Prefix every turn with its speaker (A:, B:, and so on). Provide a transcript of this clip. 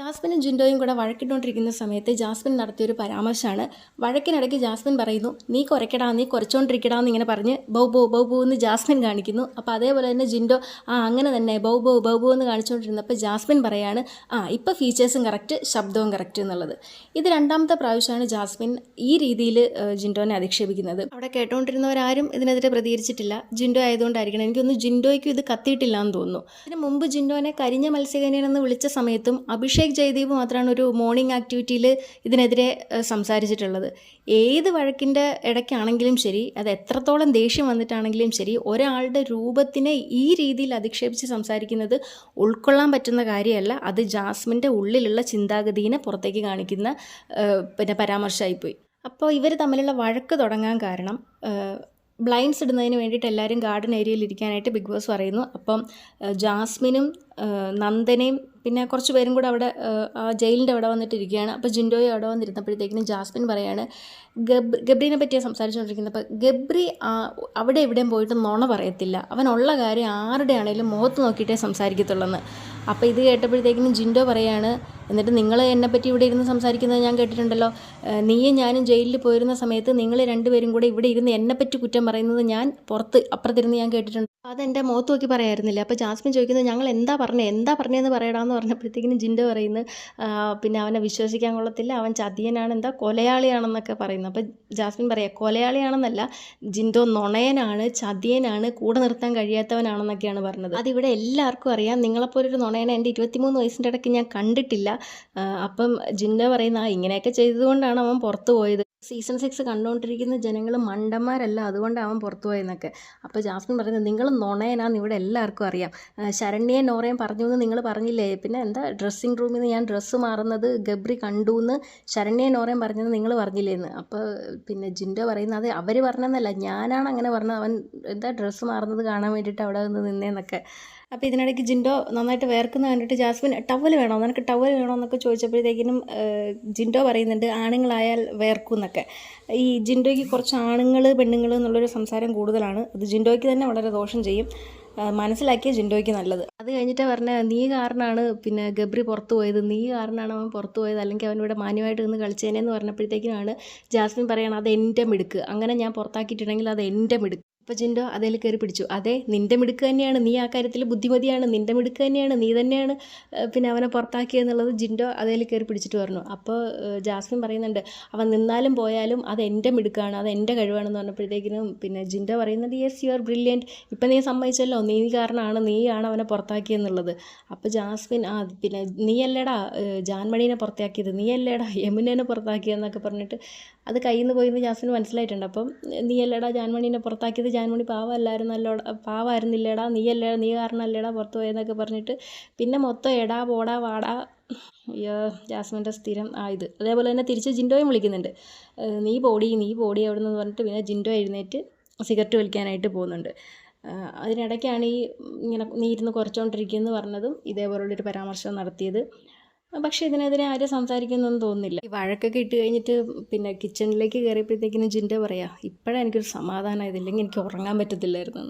A: ജാസ്മിനും ജിൻഡോയും കൂടെ വഴക്കിട്ടുകൊണ്ടിരിക്കുന്ന സമയത്ത് ജാസ്മിൻ നടത്തിയൊരു പരാമർശമാണ്. വഴക്കിനിടയ്ക്ക് ജാസ്മിൻ പറയുന്നു നീ കുറയ്ക്കടാ നീ കുറച്ചുകൊണ്ടിരിക്കടാ എന്ന് ഇങ്ങനെ പറഞ്ഞ് ബൗ ബൗ ബൗ ബൗ എന്ന് ജാസ്മിൻ കാണിക്കുന്നു. അപ്പോൾ അതേപോലെ തന്നെ ജിൻഡോ ആ അങ്ങനെ തന്നെ ബൗ ബൗ ബൗ ബൗ എന്ന് കാണിച്ചുകൊണ്ടിരുന്നപ്പോൾ ജാസ്മിൻ പറയാണ് ആ ഇപ്പോൾ ഫീച്ചേഴ്സും കറക്റ്റ് ശബ്ദവും കറക്റ്റ് എന്നുള്ളത്. ഇത് രണ്ടാമത്തെ പ്രാവശ്യമാണ് ജാസ്മിൻ ഈ രീതിയിൽ ജിൻഡോനെ അധിക്ഷേപിക്കുന്നത്. അവിടെ കേട്ടുകൊണ്ടിരുന്നവരാരും ഇതിനെതിരെ പ്രതികരിച്ചിട്ടില്ല. ജിൻഡോ ആയതുകൊണ്ടായിരിക്കണം. എനിക്കൊന്ന് ജിൻഡോയ്ക്കും ഇത് കത്തിയിട്ടില്ല എന്ന് തോന്നുന്നു. അതിന് മുമ്പ് ജിൻഡോനെ കരിഞ്ഞ മത്സ്യകന്യനെന്ന് വിളിച്ച സമയത്തും അഭിഷേക് ജയദീപ് മാത്രമാണ് ഒരു മോർണിംഗ് ആക്ടിവിറ്റിയിൽ ഇതിനെതിരെ സംസാരിച്ചിട്ടുള്ളത്. ഏത് വഴക്കിന്റെ ഇടയ്ക്കാണെങ്കിലും ശരി അത് എത്രത്തോളം ദേഷ്യം വന്നിട്ടാണെങ്കിലും ശരി ഒരാളുടെ രൂപത്തിനെ ഈ രീതിയിൽ അധിക്ഷേപിച്ച് സംസാരിക്കുന്നത് ഉൾക്കൊള്ളാൻ പറ്റുന്ന കാര്യമല്ല. അത് ജാസ്മിന്റെ ഉള്ളിലുള്ള ചിന്താഗതിനെ പുറത്തേക്ക് കാണിക്കുന്ന പിന്നെ പരാമർശമായിപ്പോയി. അപ്പോൾ ഇവർ തമ്മിലുള്ള വഴക്ക് തുടങ്ങാൻ കാരണം ബ്ലൈൻഡ്സ് ഇടുന്നതിന് വേണ്ടിയിട്ട് എല്ലാവരും ഗാർഡൻ ഏരിയയിൽ ഇരിക്കാനായിട്ട് ബിഗ് ബോസ് പറയുന്നു. അപ്പം ജാസ്മിനും നന്ദനയും പിന്നെ കുറച്ച് പേരും കൂടെ അവിടെ ആ ജയിലിന്റെ അവിടെ വന്നിട്ടിരിക്കുകയാണ്. അപ്പോൾ ജിൻഡോയെ അവിടെ വന്നിരുന്നപ്പോഴത്തേക്കിനും ജാസ്മിൻ പറയാണ് ഗബ് ഗബ്രീനെ പറ്റിയാണ് സംസാരിച്ചുകൊണ്ടിരിക്കുന്നത് അപ്പോൾ ഗബ്രി അവിടെ എവിടെയും പോയിട്ട് നുണ പറയത്തില്ല. അവനുള്ള കാര്യം ആരുടെ ആണെങ്കിലും മുഖത്ത് നോക്കിയിട്ടേ സംസാരിക്കത്തുള്ളെന്ന്. അപ്പോൾ ഇത് കേട്ടപ്പോഴത്തേക്കിനും ജിൻഡോ പറയാണ് എന്നിട്ട് നിങ്ങൾ എന്നെപ്പറ്റി ഇവിടെ ഇരുന്ന് സംസാരിക്കുന്നത് ഞാൻ കേട്ടിട്ടുണ്ടല്ലോ. നീയും ഞാനും ജയിലിൽ പോയിരുന്ന സമയത്ത് നിങ്ങൾ രണ്ടുപേരും കൂടെ ഇവിടെ ഇരുന്ന് എന്നെപ്പറ്റി കുറ്റം പറയുന്നത് ഞാൻ പുറത്ത് അപ്പുറത്തിരുന്ന് ഞാൻ കേട്ടിട്ടുണ്ട്. അതെന്റെ മുഖത്ത് നോക്കി പറയായിരുന്നില്ല അപ്പോൾ ജാസ്മിൻ ചോദിക്കുന്നത് ഞങ്ങൾ എന്താ പറഞ്ഞത് എന്താ പറഞ്ഞതെന്ന് പറയടാന്ന് പറഞ്ഞപ്പോഴത്തേക്കിനും ജിന്റെ പറയുന്നത് "ആ, പിന്നെ അവനെ വിശ്വസിക്കാൻ കൊള്ളത്തില്ല. അവൻ ചതിയനാണ് എന്താ കൊലയാളിയാണെന്നൊക്കെ പറയുന്നു. അപ്പോൾ ജാസ്മിൻ പറയാം കൊലയാളിയാണെന്നല്ല ജിൻഡോ നുണയനാണ് ചതിയനാണ് കൂടെ നിർത്താൻ കഴിയാത്തവനാണെന്നൊക്കെയാണ് പറഞ്ഞത്. അതിവിടെ എല്ലാവർക്കും അറിയാം. നിങ്ങളെപ്പോലൊരു നുണയനെ എന്റെ ഇരുപത്തിമൂന്ന് വയസ്സിന്റെ ഇടയ്ക്ക് ഞാൻ കണ്ടിട്ടില്ല. അപ്പം ജിന്ന പറയുന്ന ആ ഇങ്ങനെയൊക്കെ ചെയ്തതുകൊണ്ടാണ് അവൻ പുറത്തു പോയത്. സീസൺ സിക്സ് കണ്ടുകൊണ്ടിരിക്കുന്ന ജനങ്ങൾ മണ്ടന്മാരല്ല അതുകൊണ്ട് അവൻ പുറത്തു പോയെന്നൊക്കെ. അപ്പോൾ ജാസ്മിൻ പറയുന്നത് നിങ്ങൾ നുണയനാന്ന് ഇവിടെ എല്ലാവർക്കും അറിയാം. ശരണ്യേ നോറയും പറഞ്ഞു എന്ന് നിങ്ങൾ പറഞ്ഞില്ലേ? പിന്നെ എന്താ ഡ്രസ്സിങ് റൂമിൽ നിന്ന് ഞാൻ ഡ്രസ്സ് മാറുന്നത്? ഗബ്രി കണ്ടു എന്ന് ശരണ്യേ നോറയും പറഞ്ഞത് നിങ്ങൾ പറഞ്ഞില്ലേ എന്ന്? അപ്പോൾ പിന്നെ ജിൻഡോ പറയുന്നത് അത് അവർ പറഞ്ഞതെന്നല്ല ഞാനാണ് അങ്ങനെ പറഞ്ഞത്. അവൻ എന്താ ഡ്രസ്സ് മാറുന്നത് കാണാൻ വേണ്ടിയിട്ട് അവിടെ നിന്ന് നിന്നേന്നൊക്കെ. അപ്പോൾ ഇതിനിടയ്ക്ക് ജിൻഡോ നന്നായിട്ട് വേർക്കുന്ന കണ്ടിട്ട് ജാസ്മിൻ ടവൽ വേണോ? നിനക്ക് ടവൽ വേണോ എന്നൊക്കെ ചോദിച്ചപ്പോഴത്തേക്കിനും ജിൻഡോ പറയുന്നുണ്ട് ആണുങ്ങളായാൽ വേർക്കും എന്നൊക്കെ ഈ ജിൻഡോയ്ക്ക് കുറച്ച് ആണുങ്ങൾ പെണ്ണുങ്ങൾ എന്നുള്ളൊരു സംസാരം കൂടുതലാണ്. അത് ജിൻഡോയ്ക്ക് തന്നെ വളരെ ദോഷം ചെയ്യും. മനസ്സിലാക്കിയ ജിൻഡോയ്ക്ക് നല്ലത്. അത് കഴിഞ്ഞിട്ട് പറഞ്ഞ നീ കാരണമാണ് പിന്നെ ഗബ്രി പുറത്തു പോയത്. നീ കാരണമാണ് അവൻ പുറത്തു പോയത്. അല്ലെങ്കിൽ അവൻ ഇവിടെ മാന്യമായിട്ട് നിന്ന് കളിച്ചേനെന്ന് പറഞ്ഞപ്പോഴത്തേക്കിനാണ് ജാസ്മിൻ പറയണം അത് എന്റെ മിടുക്ക്. അങ്ങനെ ഞാൻ പുറത്താക്കിയിട്ടുണ്ടെങ്കിൽ അത് എന്റെ മിടുക്ക്. അപ്പോൾ ജിൻഡോ അതിൽ കയറി പിടിച്ചു. അതെ നിന്റെ മിടുക്ക് തന്നെയാണ്. നീ ആ കാര്യത്തിൽ ബുദ്ധിമതിയാണ്. നിന്റെ മിടുക്ക് തന്നെയാണ്. നീ തന്നെയാണ് പിന്നെ അവനെ പുറത്താക്കിയെന്നുള്ളത് ജിൻഡോ അതിൽ കയറി പിടിച്ചിട്ട് പറഞ്ഞു. അപ്പോൾ ജാസ്മിൻ പറയുന്നുണ്ട് അവൻ നിന്നാലും പോയാലും അത് എന്റെ മിടുക്കാണ്. അത് എന്റെ കഴിവാണെന്ന് പറഞ്ഞപ്പോഴത്തേക്കിനും പിന്നെ ജിൻഡോ പറയുന്നത് യെസ് യു ആർ ബ്രില്യന്റ് ഇപ്പം നീ സമ്മതിച്ചല്ലോ. നീ കാരണമാണ് നീയാണ് അവനെ പുറത്താക്കിയെന്നുള്ളത് അപ്പോൾ ജാസ്മിൻ ആ പിന്നെ നീയല്ലേടാ ജാൻമണീനെ പുറത്താക്കിയത്. നീയല്ലേടാ യമുനേനെ പുറത്താക്കിയെന്നൊക്കെ പറഞ്ഞിട്ട് അത് കയ്യിൽ നിന്ന് പോയിന്ന് ജാസ്മിന് മനസ്സിലായിട്ടുണ്ട്. അപ്പം നീ അല്ലേടാ ജാൻമണീനെ പുറത്താക്കിയത്? ജാൻമണി പാവമല്ലായിരുന്നല്ലോ പാവമായിരുന്നില്ലേടാ നീയല്ലേ നീ കാരണം അല്ലേടാ പുറത്ത് പോയതെന്നൊക്കെ പറഞ്ഞിട്ട് പിന്നെ മൊത്തം എടാ പോടാ വാടാ. അയ്യോ ജാസ്മിന്റെ സ്ഥിരം ആ ഇത്. അതേപോലെ തന്നെ തിരിച്ച് ജിൻഡോയും വിളിക്കുന്നുണ്ട്. നീ പോടി നീ പോടി അവിടെ നിന്ന് പറഞ്ഞിട്ട് പിന്നെ ജിൻഡോ എഴുന്നേറ്റ് സിഗരറ്റ് വലിക്കാനായിട്ട് പോകുന്നുണ്ട്. അതിനിടയ്ക്കാണ് ഈ ഇങ്ങനെ നീ ഇരുന്ന് കുറച്ചുകൊണ്ടിരിക്കുമെന്ന് പറഞ്ഞതും ഇതേപോലുള്ളൊരു പരാമർശം നടത്തിയത്. പക്ഷേ ഇതിനെതിരെ ആരും സംസാരിക്കുന്നൊന്നും തോന്നുന്നില്ല. ഈ വഴക്കൊക്കെ ഇട്ട് കഴിഞ്ഞിട്ട് പിന്നെ കിച്ചണിലേക്ക് കയറിയപ്പോഴത്തേക്കിനും ജിന്റെ പറയാം ഇപ്പോഴാണ് എനിക്കൊരു സമാധാനം ഇതില്ലെങ്കിൽ എനിക്ക് ഉറങ്ങാൻ പറ്റത്തില്ലായിരുന്നു